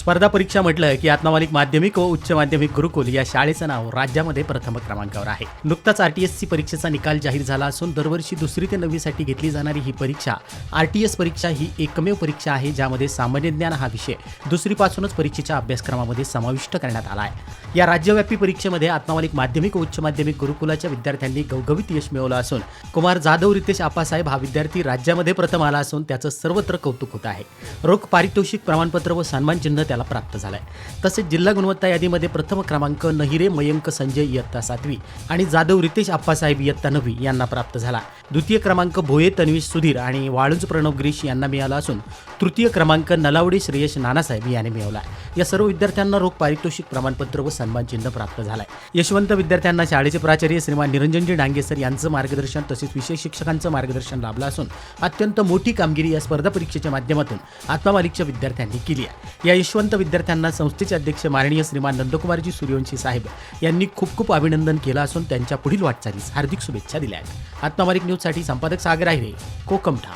स्पर्धा परीक्षा म्हटलं की आत्मामालिक माध्यमिक व उच्च माध्यमिक गुरुकुल या शाळेचं नाव राज्यामध्ये प्रथम क्रमांकावर आहे. नुकताच आर टी एस सी परीक्षेचा निकाल जाहीर झाला असून दरवर्षी दुसरी ते नववीसाठी घेतली जाणारी ही परीक्षा आर टी एस परीक्षा ही एकमेव परीक्षा आहे ज्यामध्ये सामान्य ज्ञान हा विषय दुसरीपासूनच परीक्षेच्या अभ्यासक्रमामध्ये समाविष्ट करण्यात आला आहे. या राज्यव्यापी परीक्षेमध्ये आत्मामालिक माध्यमिक व उच्च माध्यमिक गुरुकुलाच्या विद्यार्थ्यांनी गवगवीत यश मिळवलं असून कुमार जाधव रितेश आपासाहेब हा विद्यार्थी राज्यामध्ये प्रथम आला असून त्याचं सर्वत्र कौतुक होत आहे. रोख पारितोषिक प्रमाणपत्र व सन्मान चिन्ह त्याला प्राप्त झालाय. तसेच जिल्हा गुणवत्ता यादीमध्ये प्रथम क्रमांक नहिरे मयंक संजय इयत्ता सातवी आणि जाधव रितेश आप्पासाहेब इयत्ता नववी यांना प्राप्त झाला. द्वितीय क्रमांक भोये तन्वीश सुधीर आणि वाळूज प्रणव गिरीश यांना मिळाला असून तृतीय क्रमांक नलावडे श्रेयश नानासाहेब याने मिळवला या सर्व विद्यार्थ्यांना रोख पारितोषिक प्रमाणपत्र व सन्मान चिन्ह प्राप्त झालाय. यशवंत विद्यार्थ्यांना शाळेचे प्राचार्य श्रीमान निरंजनजी डांगे सर यांचं मार्गदर्शन तसेच विशेष शिक्षकांचं मार्गदर्शन लाभलं असून अत्यंत मोठी कामगिरी या स्पर्धा परीक्षेच्या माध्यमातून आत्मामालिकच्या विद्यार्थ्यांनी केली आहे. या यशवंत विद्यार्थ्यांना संस्थेचे अध्यक्ष माननीय श्रीमान नंदकुमारजी सूर्यवंशी साहेब यांनी खूप खूप अभिनंदन केलं असून त्यांच्या पुढील वाटचालीस हार्दिक शुभेच्छा दिल्या आहेत. आत्मामालिक न्यूजसाठी संपादक सागर आहे कोकमठा